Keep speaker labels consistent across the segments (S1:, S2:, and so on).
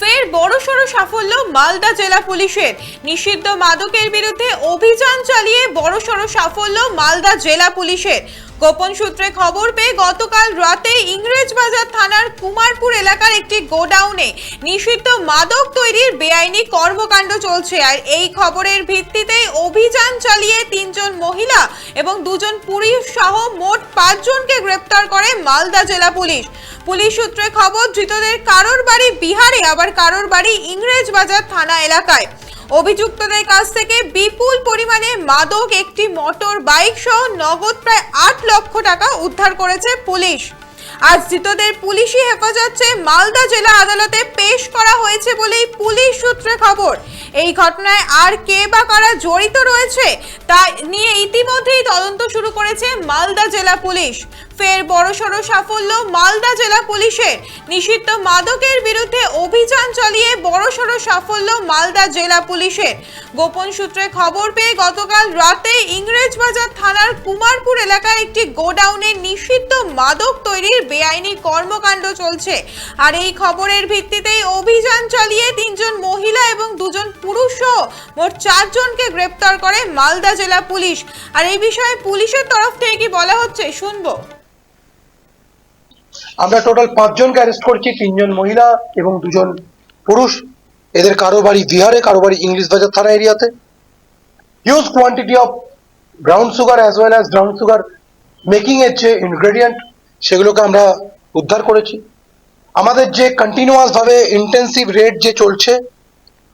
S1: ফের বড়সড় সাফল্য মালদা জেলা পুলিশের। নিষিদ্ধ মাদকের বিরুদ্ধে অভিযান চালিয়ে বড়সড় সাফল্য মালদা জেলা পুলিশের। গোপন সূত্রে খবর পেয়ে গতকাল রাতে ইংরেজবাজার থানার কুমারপুর এলাকার একটি গোডাউনে নিষিদ্ধ মাদক তৈরির বেআইনি কর্মকাণ্ড চলছে। আর এই খবরের ভিত্তিতেই অভিযান চালিয়ে তিনজন মহিলা এবং দুজন পুলিশ সহ মোট পাঁচজনকে গ্রেপ্তার করে মালদা জেলা পুলিশ। পুলিশ সূত্রে খবর, ধৃতদের কারোর বাড়ি বিহারে, আবার কারোর বাড়ি ইংরেজবাজার থানা এলাকায়। অভিযুক্তদের কাছ থেকে বিপুল পরিমাণে মাদক, একটি মোটর বাইক সহ নগদ প্রায় আট লক্ষ টাকা উদ্ধার করেছে পুলিশ। আজ ধৃতদের পুলিশি হেফাজত চেয়ে মালদা জেলা আদালতে পেশ করা হয়েছে বলেই পুলিশ সূত্রে খবর। এই ঘটনায় আর কে বা কারা জড়িত রয়েছে তা নিয়ে ইতিমধ্যেই তদন্ত শুরু করেছে মালদা জেলা পুলিশ। ফের বড়সড় সাফল্য মালদা জেলা পুলিশের নিষিদ্ধ মাদকের বিরুদ্ধে অভিযান চালিয়ে বড়সড় সাফল্য মালদা জেলা পুলিশের। গোপন সূত্রে খবর পেয়ে গতকাল রাতে ইংরেজবাজার থানার কুমারপুর এলাকার একটি গোডাউনে নিষিদ্ধ মাদক তৈরির বেআইনি কর্মকাণ্ড চলছে। আর এই খবরের ভিত্তিতেই অভিযান চালিয়ে তিনজন মহিলা এবং দুজন পুরুষ মোট চারজনকে গ্রেপ্তার করে মালদা জেলা পুলিশ। আর এই বিষয়ে পুলিশের তরফ থেকে কি বলা হচ্ছে, শুনব।
S2: আমরা টোটাল পাঁচজনকে অ্যারেস্ট করেছি, তিনজন মহিলা এবং দুজন পুরুষ। এদের কারও বাড়ি বিহারে কারও বাড়ি ইংলিশ বাজার থানা এরিয়াতে। Huge quantity of brown sugar as well as brown sugar making এর যে ইনগ্রেডিয়েন্ট সেগুলোকে আমরা উদ্ধার করেছি। আমাদের যে কন্টিনিউয়াস ভাবে ইন্টেন্সিভ রেট যে চলছে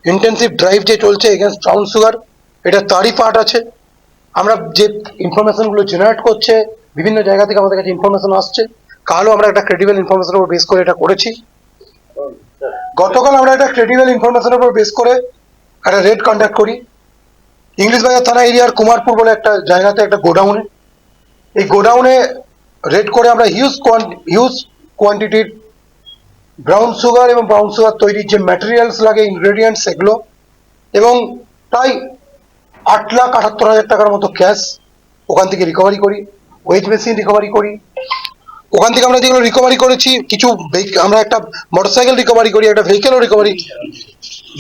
S2: ইন্টেন্সিভ ড্রাইভ যে চলছে এগেনস্ট ব্রাউন সুগার এটা তারই পার্ট আছে। আমরা যে ইনফরমেশনগুলো জেনারেট করছে, বিভিন্ন জায়গা থেকে আমাদের কাছে ইনফরমেশন আসছে। কালও আমরা একটা ক্রেডিবল ইনফরমেশনের উপর বেস করে এটা করেছি। গতকাল আমরা একটা ক্রেডিবল ইনফরমেশনের উপর বেস করে একটা রেড কন্ডাক্ট করি। ইংলিশ বাজার থানা এরিয়ার কুমারপুর বলে একটা জায়গাতে, একটা গোডাউনে। এই গোডাউনে রেড করে আমরা হিউজ হিউজ কোয়ান্টিটির ব্রাউন সুগার এবং ব্রাউন সুগার তৈরির যে ম্যাটেরিয়ালস লাগে ইনগ্রেডিয়েন্টস এগুলো এবং প্রায় আট লাখ আটাত্তর হাজার টাকার মতো ক্যাশ ওখান থেকে রিকভারি করি। ওয়েট মেশিন রিকভারি করি। ওখান থেকে আমরা যেগুলো রিকভারি করেছি, কিছু আমরা একটা মোটরসাইকেল রিকভারি করি, একটা ভেহিকেলও রিকভারি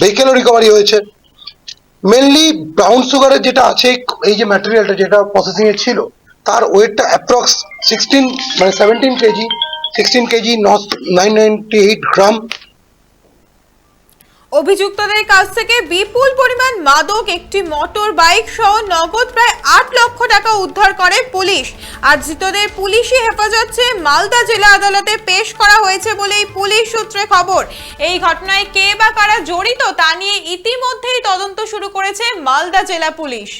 S2: ভেহিকেলও রিকভারি হয়েছে। মেনলি ব্রাউন সুগারের যেটা আছে, এই যে ম্যাটেরিয়ালটা যেটা প্রসেসিং এ ছিল, তার ওয়েটটা অ্যাপ্রক্স সিক্সটিন মানে seventeen KG sixteen KG nine ninety eight gram
S1: অভিযুক্তদের কাছ থেকে বিপুল পরিমাণ মাদক, একটি মোটর বাইক সহ নগদ প্রায় আট লক্ষ টাকা উদ্ধার করে পুলিশ। আর ধৃতদের পুলিশি হেফাজত মালদা জেলা আদালতে পেশ করা হয়েছে বলেই পুলিশ সূত্রে খবর। এই ঘটনায় কে বা কারা জড়িত তা নিয়ে ইতিমধ্যেই তদন্ত শুরু করেছে মালদা জেলা পুলিশ।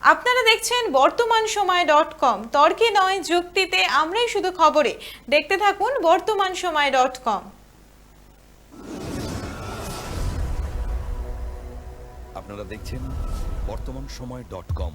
S1: আপনারা দেখছেন বর্তমান সময় ডট কম। তর্কে নয়, যুক্তিতে আমরাই শুধু খবরে। দেখতে থাকুন বর্তমান সময় ডট কম।
S3: আপনারা দেখছেন বর্তমান সময় ডট কম।